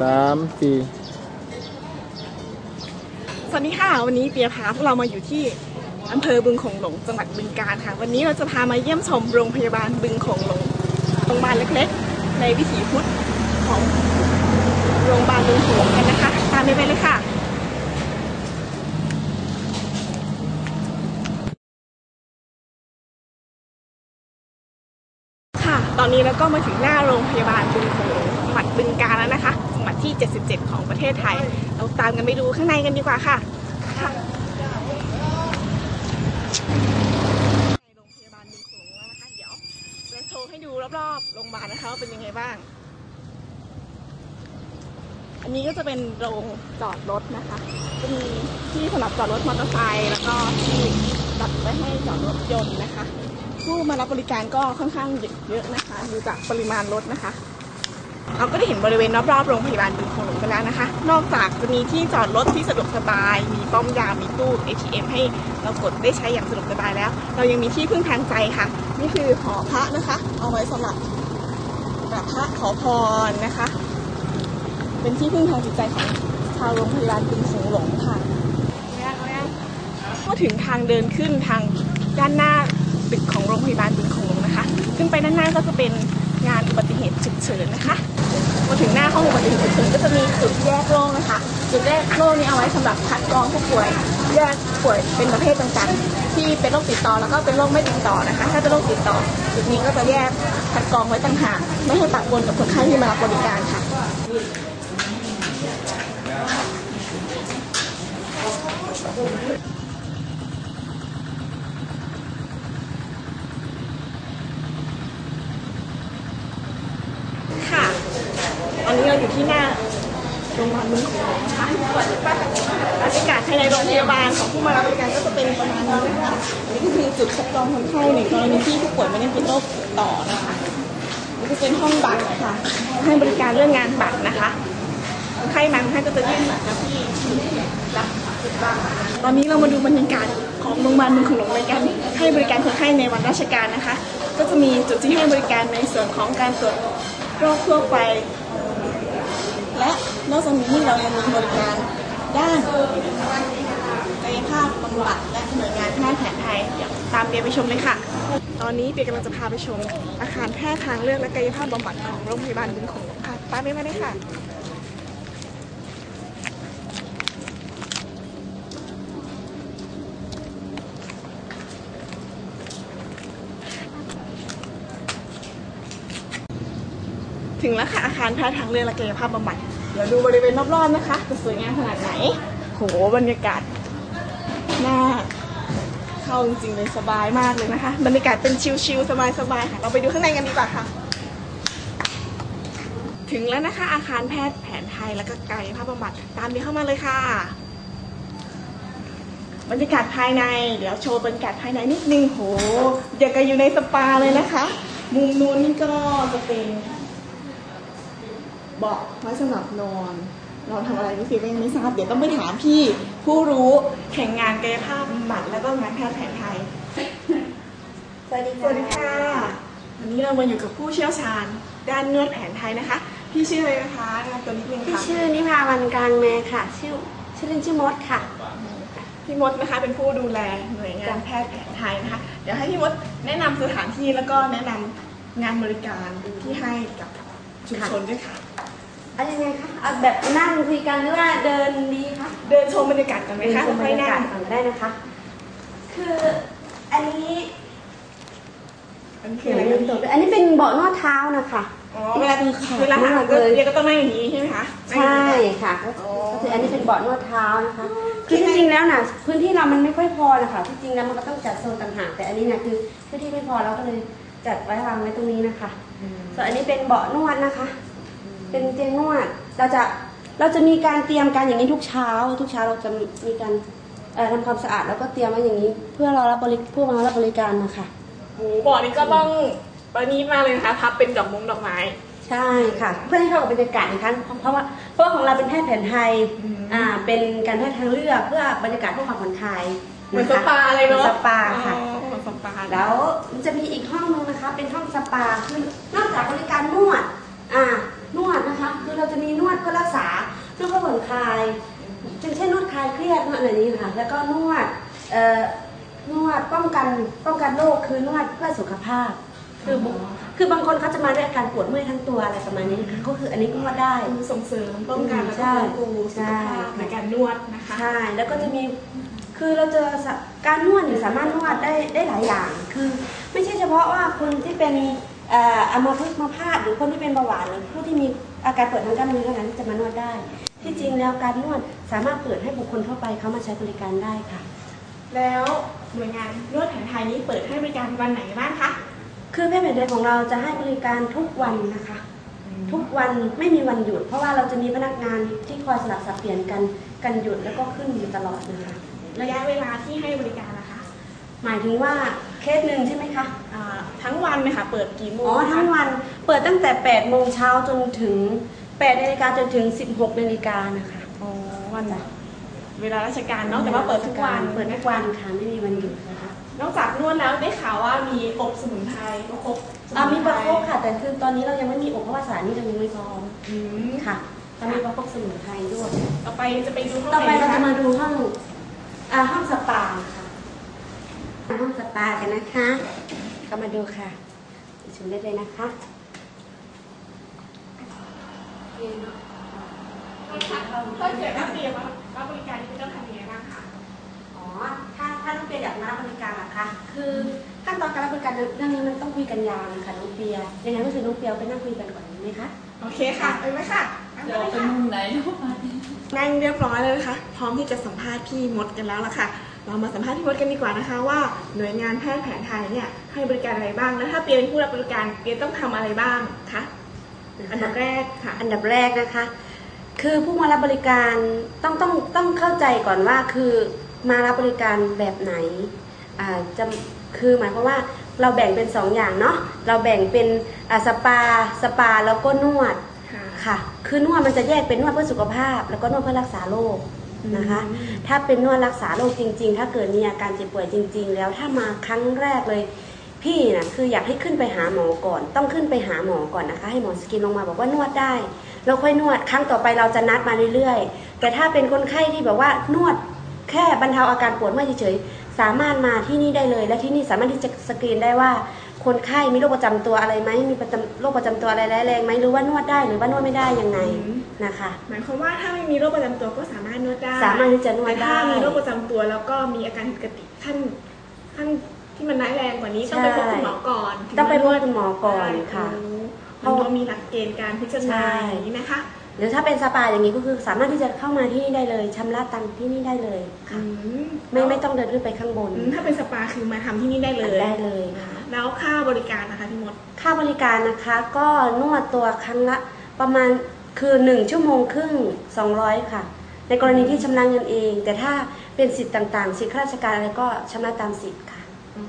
สามสี่สวัสดีค่ะ วันนี้เปียพาพวกเรามาอยู่ที่อำเภอบึงโขงหลงจังหวัดบึงกาฬค่ะ วันนี้เราจะพามาเยี่ยมชมโรงพยาบาลบึงโขงหลงโรงพยาบาลเล็กๆ ในวิถีพุทธของโรงพยาบาลบึงโขงหลงกันนะคะ ตามไปไปเลยค่ะ ค่ะ ตอนนี้เราก็มาถึงหน้าโรงพยาบาลบึงโขงหลงจังหวัดบึงกาฬแล้วนะคะ วัดที่ 77 ของประเทศไทย เราตามกันไปดูข้างในกันดีกว่าค่ะค่ะในโรงพยาบาลบึงโขงแล้วนะคะ เดี๋ยวจะโชว์ให้ดูรอบๆ โรงพยาบาลนะคะว่าเป็นยังไงบ้าง อันนี้ก็จะเป็นโรงจอดรถนะคะ จะมีที่สำหรับจอดรถมอเตอร์ไซค์แล้วก็ที่จัดไว้ให้จอดรถยนต์นะคะ ผู้มารับบริการก็ค่อนข้างเยอะนะคะ ดูจากปริมาณรถนะคะ เราก็ได้เห็นบริเวณรอบๆโรงพยาบาลบึงโขงหลงกันแล้วนะคะ นอกจากจะมีที่จอดรถที่สะดวกสบาย มีป้อมยามมีตู้ ATM ให้เรากดได้ใช้อย่างสะดวกสบายแล้ว เรายังมีที่พึ่งทางใจค่ะ นี่คือหอพระนะคะ เอาไว้สำหรับกราบพระขอพรนะคะ เป็นที่พึ่งทางจิตใจของชาวโรงพยาบาลบึงโขงหลงค่ะก็ถึงทางเดินขึ้นทางด้านหน้าตึกของโรงพยาบาลบึงโขงหลงนะคะ ขึ้นไปด้านหน้าก็จะเป็นงานอุบัติเหตุฉุกเฉินนะคะ ถึงหน้าห้องอุบัติเหตุฉุกเฉินก็จะมีจุดแยกโรคนะคะ จุดแยกโรคนี้เอาไว้สำหรับคัดกรองผู้ป่วยแยกป่วยเป็นประเภทต่างๆ ที่เป็นโรคติดต่อแล้วก็เป็นโรคไม่ติดต่อนะคะ ถ้าเป็นโรคติดต่อ จุดนี้ก็จะแยกคัดกรองไว้ต่างหากไม่ให้ปะปนกับคนไข้ที่มารับบริการค่ะค่ะ อันนี้เราอยู่ที่หน้าโรงพยาบาลบึงโขงหลงนะคะบรรยากาศภายในโรงพยาบาลของผู้มารับบริการก็จะเป็นประมาณนี้นะคะอันนี้ก็คือจุดคัดกรองคนไข้ในกรณีที่ผู้ป่วยไม่ได้เป็นโรคติดต่อนะคะนี่ก็เป็นห้องบัตรค่ะให้บริการเรื่องงานบัตรนะคะคนไข้มาคนไข้ก็จะยื่นบัตรมาที่รับตอนนี้เรามาดูบรรยากาศของโรงพยาบาลบึงโขงหลงในการให้บริการคนไข้ในวันราชการนะคะ ก็จะมีจุดที่ให้บริการในส่วนของการตรวจโรคทั่วไป และนอกจากนี้เรายังมีบริการด้านกายภาพบำบัดและหน่วยงานแพทย์แผนไทยอย่างตามเปียไปชมเลยค่ะ ตอนนี้เปียกำลังจะพาไปชม อาคารแพทย์ทางเลือกและกายภาพบำบัดของโรงพยาบาลบึงโขงหลงค่ะ ตามเปียมาเลยค่ะ งแล้วค่ะอาคารแพทย์ทางเลือและกายภาพบำบัดเดี๋ยวดูบริเวณรอบๆนะคะจะสวยงามขนาดไหน โหบรรยากาศน่าเข้าจริงๆเลยสบายมากเลยนะคะ บรรยากาศเป็นชิลๆสบายๆค่ะ เราไปดูข้างในกันดีกว่าค่ะ ถึงแล้วนะคะ อาคารแพทย์แผนไทยและก็กายภาพบำบัดตามนี้เข้ามาเลยค่ะ บรรยากาศภายใน เดี๋ยวโชว์บรรยากาศภายในนิดนึงโหอยากจะอยู่ในสปาเลยนะคะ มุมนู้นก็จะเป็น บาะไว้สำหรับนอนเราทำอะไรไม่สิก็ยังไม่ทราบเดี๋ยวต้องไปถามพี่ผู้รู้แข่งงานกายภาพบำบัดแล้วก็งานแพทย์แผนไทย สวัสดีสวัสดีค่ะ วันนี้เรามาอยู่กับผู้เชี่ยวชาญ ด้านนวดแผนไทยนะคะ พี่ชื่ออะไรนะคะแนะนำตัวนิดนึงพี่ค่ะ ชื่อนิพาวันกลางแมค่ะ ชื่อชื่อเล่นชื่อมดค่ะ พี่มดนะคะเป็นผู้ดูแลหน่วยงานแพทย์แผนไทยนะคะ เดี๋ยวให้พี่มดแนะนำสถานที่แล้วก็แนะนำงานบริการที่ให้กับชุมชนด้วยค่ะ เอายังไงคะเอาแบบนั่งคุยกันหรือว่าเดินดีคะเดินชมบรรยากาศกันไหมเดินคะชมบรรยากาศค่อยก่อนก็ได้นะคะ คืออันนี้นั่งอันนี้คืคือออะอะไรไรคะตัวอันนี้เป็นเบาะนวดเท้านะคะ อ๋อเวลาเวลาหาก็เรียกก็ต้องนั่งอย่างนี้ใช่ไหมคะใช่ค่ะก็อ๋อก็คืออันนี้เป็นเบาะนวดเท้านะคะ คือจริงๆแล้วน่ะพื้นที่เรามันไม่ค่อยพอนะคะที่จริงแล้วมันก็ต้องจัดโซนต่างหากแต่อันนี้เนี่ยคือพื้นที่ไม่พอเราก็เลยจัดไว้วางไว้ตรงนี้นะคะ ส่วนอันนี้เป็นเบาะนวดนะคะ เป็นเตียงนวดเราจะเราจะมีการเตรียมการอย่างนี้ทุกเช้า ทุกเช้าเราจะมีการเอ่อทำความสะอาดแล้วก็เตรียมไว้อย่างนี้ เพื่อเรารับบริผู้มารับบริการนะคะโอ้โหบ่อนี้ก็ต้องประณีตมากเลยนะคะพับเป็นดอกมงดอกไม้ใช่ค่ะ เพื่อให้เข้ากับบรรยากาศนะคะเพราะว่าเพราะว่าของเราเป็นแพทย์แผนไทยอืมอ่าเป็นการแพทย์ทางเลือกเพื่อบรรยากาศเพื่อความผ่อนคลายเหมือนสปาเลยเนาะหมือสปาค่ะอ๋อเหมือนสปาแล้วมันจะมีอีกห้องนึงนะคะ เป็นห้องสปาคือนอกจากบริการนวดอ่า นวดนะคะ คือเราจะมีนวดเพื่อรักษานวดเพื่อผ่อนคลายเช่นนวดคลายเครียดนวดอะไรนี้ค่ะแล้วก็นวดเอ่อนวดป้องกันป้องกันโรคคือนวดเพื่อสุขภาพ คือบุคือบางคนเขาจะมาด้วยอาการปวดเมื่อยทั้งตัวอะไรประมาณนี้นะคะก็คืออันนี้ก็นวดได้ คือส่งเสริมป้องกันแล้วก็ใช่ฟื้นฟูสุขภาพใช่ในการนวดนะคะใช่แล้วก็จะมีคือเราจะสะการนวดเนี่ยสามารถนวดได้ได้หลายอย่าง คือ ไม่ใช่เฉพาะว่าคนที่เป็นเอ่ออัมพฤกษ์มาพาดหรือคนที่เป็นเบาหวานหรือผู้ที่มีอาการปวดทางกล้ามเนื้อเท่านั้นที่จะมานวดได้ ที่จริงแล้วการนวดสามารถเปิดให้บุคคลทั่วไปเขามาใช้บริการได้ค่ะ แล้วหน่วยงานนวดแผนไทยนี้เปิดให้บริการวันไหนบ้างคะคือแพทย์แผนไทยของเราจะให้บริการทุกวันนะคะ ทุกวันไม่มีวันหยุด เพราะว่าเราจะมีพนักงานที่คอยสลับสับเปลี่ยนกันกันหยุดแล้วก็ขึ้นอยู่ตลอดนะคะระยะเวลาที่ให้บริการนะคะ หมายถึงว่า เคสหนึ่งใช่ไหมคะ อ่าทั้งวันไหมคะเปิดกี่โมงอ๋อคะทั้งวันเปิดตั้งแต่8โมงเช้าจนถึง8นาฬิกาจนถึง 16นาฬิกานะคะ อ๋อวันเวลาราชการเนาะแต่ว่าเปิดทุกวันเปิดทุกวันค่ะไม่มีวันหยุดนะคะนอกจากนวดแล้วได้ข่าวว่ามีอบสมุนไพรประคบสอ่ามุมีนปไพระคบค่ะ แต่คือตอนนี้เรายังไม่มีอบเพราะว่าสถารนี้เรายังไม่พร้อมอืมค่ะเรามีประคบสมุนไพรด้วย ต่อไปจะไปดูห้องต่อไปหนเราคจะมาดูห้องอ่าห้องสปาค่ะ ห้องสปากันนะคะก็มาดูค่ะชมได้เลยนะคะถ้าเกิดนักเรียนมารับบริการนี่ต้องทำยังไงบ้างคะอ๋อถ้าถ้าน้องเปียอยากมารับบริการล่ะคะ คือขั้นตอนการรับบริการเรื่องนี้มันต้องคุยกันยาวนะคะน้องเปียยังไงก็คือน้องเปียไปนั่งคุยกันก่อนดีไหมคะโอเคค่ะไปไหมค่ะเดี๋ยวเป็นมุมไหนทุกวันนั่งเรียบร้อยแล้วนะคะพร้อมที่จะสัมภาษณ์พี่มดกันแล้วล่ะค่ะ เรามาสัมภาษณ์พี่มดกันดีกว่านะคะว่าหน่วยงานแพทย์แผนไทยเนี่ยให้บริการอะไรบ้าง แล้วถ้าเปียเป็นผู้รับบริการเปียต้องทำอะไรบ้างคะอันดับแรกค่ะ อันดับแรกนะคะ คือผู้มารับบริการต้องต้องต้องเข้าใจก่อนว่าคือมารับบริการแบบไหนอ่าจะคือหมายความว่าเราแบ่งเป็นสองอย่างเนาะเราแบ่งเป็นอ่าสปาสปาแล้วก็นวดค่ะค่ะ คือนวดมันจะแยกเป็นนวดเพื่อสุขภาพ แล้วก็นวดเพื่อรักษาโรค นะคะอืมถ้าเป็นนวดรักษาโรคจริง ๆ ถ้าเกิดมีอาการเจ็บป่วยจริง ๆ แล้วถ้ามาครั้งแรกเลย พี่นะคืออยากให้ขึ้นไปหาหมอก่อน ต้องขึ้นไปหาหมอก่อนนะคะ ให้หมอสกินลงมาบอกว่านวดได้ เราค่อยนวดครั้งต่อไปเราจะนัดมาเรื่อยๆ แต่ถ้าเป็นคนไข้ที่แบบว่านวดแค่บรรเทาอาการปวดเมื่อยเฉยๆสามารถมาที่นี่ได้เลย และที่นี่สามารถที่จะสกรีนได้ว่า คนไข้มีโรคประจำตัวอะไรไหมมีประจำโรคประจำตัวอะไรร้ายแรงไหมหรือว่านวดได้หรือว่านวดไม่ได้ยังไงนะคะ หมายความว่าถ้าไม่มีโรคประจำตัวก็สามารถนวดได้ สามารถที่จะนวดแต่ถ้าได้มีโรคประจำตัวแล้วก็มีอาการผิดปกติขั้นขั้นที่มันร้ายแรงกว่านี้ต้องไปพบคุณหมอก่อนถึต้องไปพบมาคุณหมอก่อนค่ะเพราะว่ามีหลักเกณฑ์การพิจารณาใช่อย่างนี้นะคะ หรือถ้าเป็นสปาอย่างนี้ก็คือสามารถที่จะเข้ามาที่นี่ได้เลยชำระตังค์ที่นี่ได้เลยค่ะอืมไม่ไม่ต้องเดินขึ้นไปข้างบนอืมถ้าเป็นสปาคือมาทำที่นี่ได้เลยได้เลยค่ะแล้วค่าบริการนะคะพี่มดค่าบริการนะคะ ก็นวดตัวครั้งละประมาณคือหนึ่งชั่วโมงครึ่ง200ค่ะ ในกรณีที่ชำระเงินเอง แต่ถ้าเป็นสิทธิ์ต่างๆ สิทธิข้าราชการอะไรก็ชำระตามสิทธิ์ค่ะอ๋อ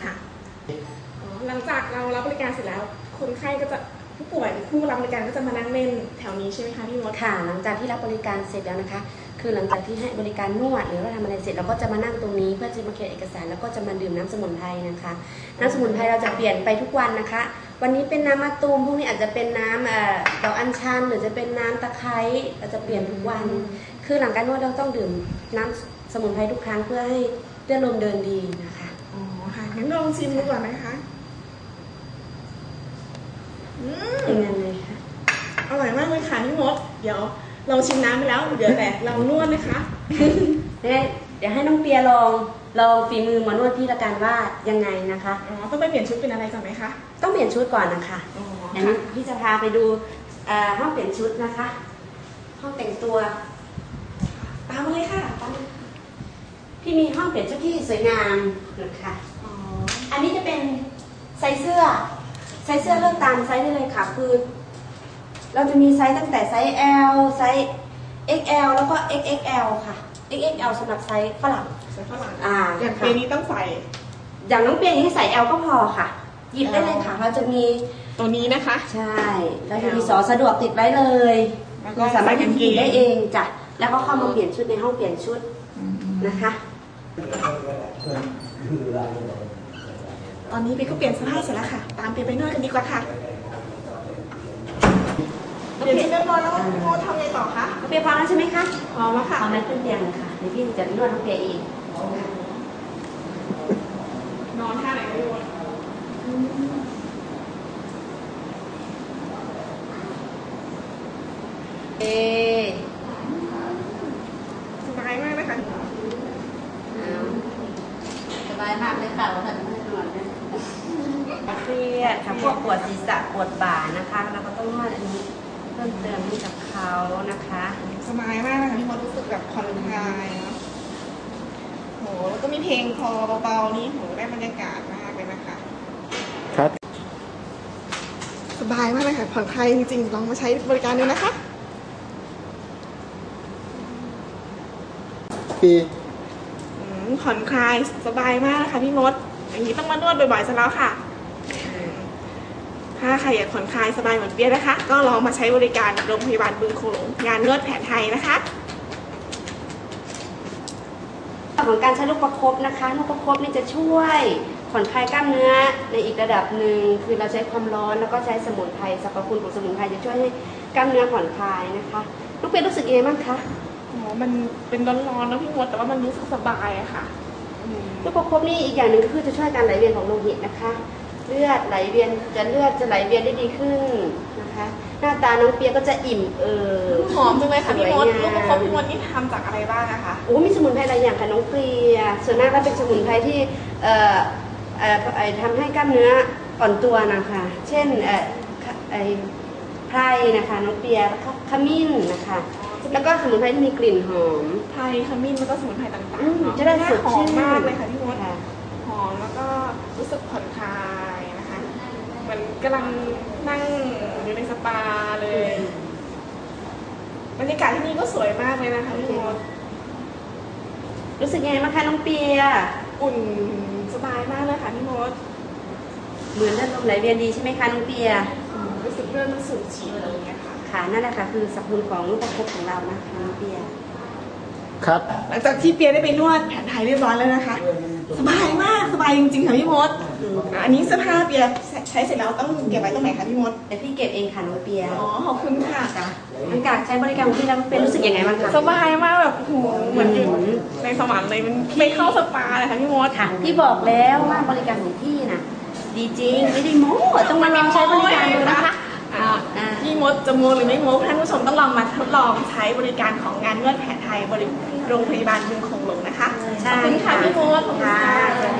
ค่ะอ๋อหลังจากเรารับบริการเสร็จแล้วคนไข้ก็จะ ผู้ป่วยหรือผู้รับบริการก็จะมานั่งเล่นแถวนี้ใช่ไหมคะพี่มดค่ะ หลังจากที่รับบริการเสร็จแล้วนะคะ คือหลังจากที่ให้บริการนวดหรือว่าทำอะไรเสร็จเราก็จะมานั่งตรงนี้เพื่อจะมาเขียนเอกสารแล้วก็จะมาดื่มน้ำสมุนไพรนะคะ น้ำสมุนไพรเราจะเปลี่ยนไปทุกวันนะคะ วันนี้เป็นน้ำมะตูมพรุ่งนี้อาจจะเป็นน้ำเอ่อดอกอัญชัน หรือจะเป็นน้ำตะไคร้เราจะเปลี่ยนทุกวัน คือหลังการนวดเราต้องดื่มน้ำสมุนไพรทุกครั้งเพื่อให้เลือดลมเดินดีนะคะอ๋อค่ะงั้นลองชิมดูก่อนไหมคะอืม เป็นยังไงคะ อร่อยมากเลยค่ะพี่มด เดี๋ยว เราชิมน้ำไปแล้วเดี๋ยวแต่เรานวดนะคะเดี๋ยวเดี๋ยวให้น้องเปียลองลองฝีมือหมอนวดพี่ละกันว่ายังไงนะคะ อ๋อต้องไปเปลี่ยนชุดเป็นอะไรก่อนไหมคะต้องเปลี่ยนชุดก่อนนะคะอ๋ออันค่ะนี้พี่จะพาไปดูเอ่อห้องเปลี่ยนชุดนะคะ ห้องแต่งตัว ตามมาเลยค่ะตามพี่มีห้องเปลี่ยนชุดที่สวยงามนะคะ อ๋ออันนี้จะเป็นไซส์เสื้อไซส์เสื้อเลือกตามไซส์ได้เลยค่ะ คือ เราจะมีไซส์ตั้งแต่ไซส์ L ไซส์ XL แล้วก็ XXL ค่ะ XXL สำหรับไซส์ฝรั่งใส่ฝรั่งอ่าอย่างค่ะปีนี้ต้องใส่ อย่างน้องเปียอย่างนี้ใส่ L ก็พอค่ะ หยิบได้เลยค่ะ เราจะมีตัวนี้นะคะ ใช่เราจะมีสอสะดวกติดไว้เลยแล้วก็คือสามารถใส่กางเกงหยิบได้เองจ้ะแล้วก็เข้ามาเปลี่ยนชุดในห้องเปลี่ยนชุดนะคะตอนนี้เปียก็เปลี่ยนเสื้อผ้าเสร็จแล้วค่ะ ตามเปียไปนวดกันดีกว่าค่ะ เดี๋ยวที่เรียบร้อยแล้วพี่โมทำไงต่อคะน้องเปียพร้อมแล้วใช่ไหมคะพร้อมแล้วค่ะเอาไม้ขึ้นเตียงเลยค่ะเดี๋ยวพี่จะนวดน้องเปียเองนอนท่าไหนพี่โมเอ๊ะสบายมากเลยค่ะสบายมากเลยค่ะว่าท่านไม่นอนเลยเครียดค่ะพวกปวดศีรษะปวดบ่านะคะ เราก็ต้องนวดอันนี้เพิ่มเติมให้กับเขานะคะสบายมากเลยค่ะพี่โมรู้สึกแบบผ่อนคลายเนาะโหแล้วก็มีเพลงคอเบาๆนี่โหได้บรรยากาศมากเลยนะคะ ครับ สบายมากเลยค่ะผ่อนคลายจริงๆลองมาใช้บริการดูนะคะ ปีอืมผ่อนคลายสบายมากค่ะพี่มดอย่างนี้ต้องมานวดบ่อยๆซะแล้วค่ะอืม ถ้าใครอยากผ่อนคลายสบายเหมือนเปียนะคะ ก็ลองมาใช้บริการโรงพยาบาลบึงโขงหลงงานนวดแผนไทยนะคะของการใช้ลูกประคบนะคะ ลูกประคบนี่จะช่วยผ่อนคลายกล้ามเนื้อในอีกระดับหนึ่งคือเราใช้ความร้อนแล้วก็ใช้สมุนไพรสรรพคุณของสมุนไพรจะช่วยให้กล้ามเนื้อผ่อนคลายนะคะลูกเป็นรู้สึกยังไงบ้างคะโอ้มันเป็นร้อนๆนะพี่มดแต่ว่ามันรู้สึกสบายอะค่ะอืมลูกประคบนี่อีกอย่างหนึ่งก็คือจะช่วยการไหลเวียนของโลหิตนะคะ เลือดไหลเวียนจะเลือดจะไหลเวียนได้ดีขึ้นนะคะ หน้าตาน้องเปียก็จะอิ่มเอิบหอมจังเลยค่ะพี่มดสวยงามลูกประคบพี่มดนี่ทำจากอะไรบ้างอะคะโอ้มีสมุนไพรหลายอย่างค่ะน้องเปรียส่วนมากแล้วเป็นสมุนไพรที่เอ่อเอ่อเอ่อทำให้กล้ามเนื้ออ่อนตัวนะคะ เช่นเอ่อขะไอไพรนะคะ น้องเปียแล้วก็ขมิ้นนะคะแล้วก็สมุนไพรที่มีกลิ่นหอม ไทยขมิ้นแล้วก็สมุนไพรต่างอืมๆเนาะจะได้สดหอชื่มนมากเลยค่ะพี่มดค่ะหอมแล้วก็รู้สึกผ่อนคลายนะคะเห มือนกำลังนั่งอยู่ในสปาเลยบรรยากาศที่นี่ก็สวยมากเลยนะคะพี่มดรู้สึกยังไงบ้างคะน้องเปีย อุ่นสบายมากเลยค่ะพี่มดเหมือนเลือดลมไหลเวียนดีใช่ไหมคะน้องเปียอืมรู้สึกเลื่อนรู้สึกฉีดอะไรอย่างเงี้ยค่ะ ค่ะนั่นแหละค่ะคือสรรพคุณของลูกประคบของเรานะคะน้องเปีย ครับ หลังจากที่เปียได้ไปนวดแผนไทยเรียบร้อยแล้วนะคะ สบายมากสบายจริงๆค่ะพี่มด อะอันนี้เสื้อผ้าเปียใช้เสร็จแล้วต้องเก็บไว้ตรงไหนคะพี่มดแต่พี่เก็บเองค่ะน้องเปียอ๋อขอบคุณค่ะจ้ะหลังจากใช้บริการของพี่แล้วน้องเปียรู้สึกยังไงบ้างคะสบายมากแบบโอ้โหเหมือนอยู่ในสวรรค์เลยมันไปเข้าสปาเลยค่ะพี่มดค่ะพี่บอกแล้วว่าบริการของพี่น่ะดีจริงไม่ได้โม้ต้องมาลองใช้บริการดูนะคะอ่าอ่าพี่มดจะโมหรือไม่โมท่านผู้ชมต้องลองมาทดลองใช้บริการของงานนวดแผนไทยบริโรงพยาบาลบึงโขงหลงนะคะขอบคุณค่ะพี่มดขอบคุณค่ะค่ะสวัสดี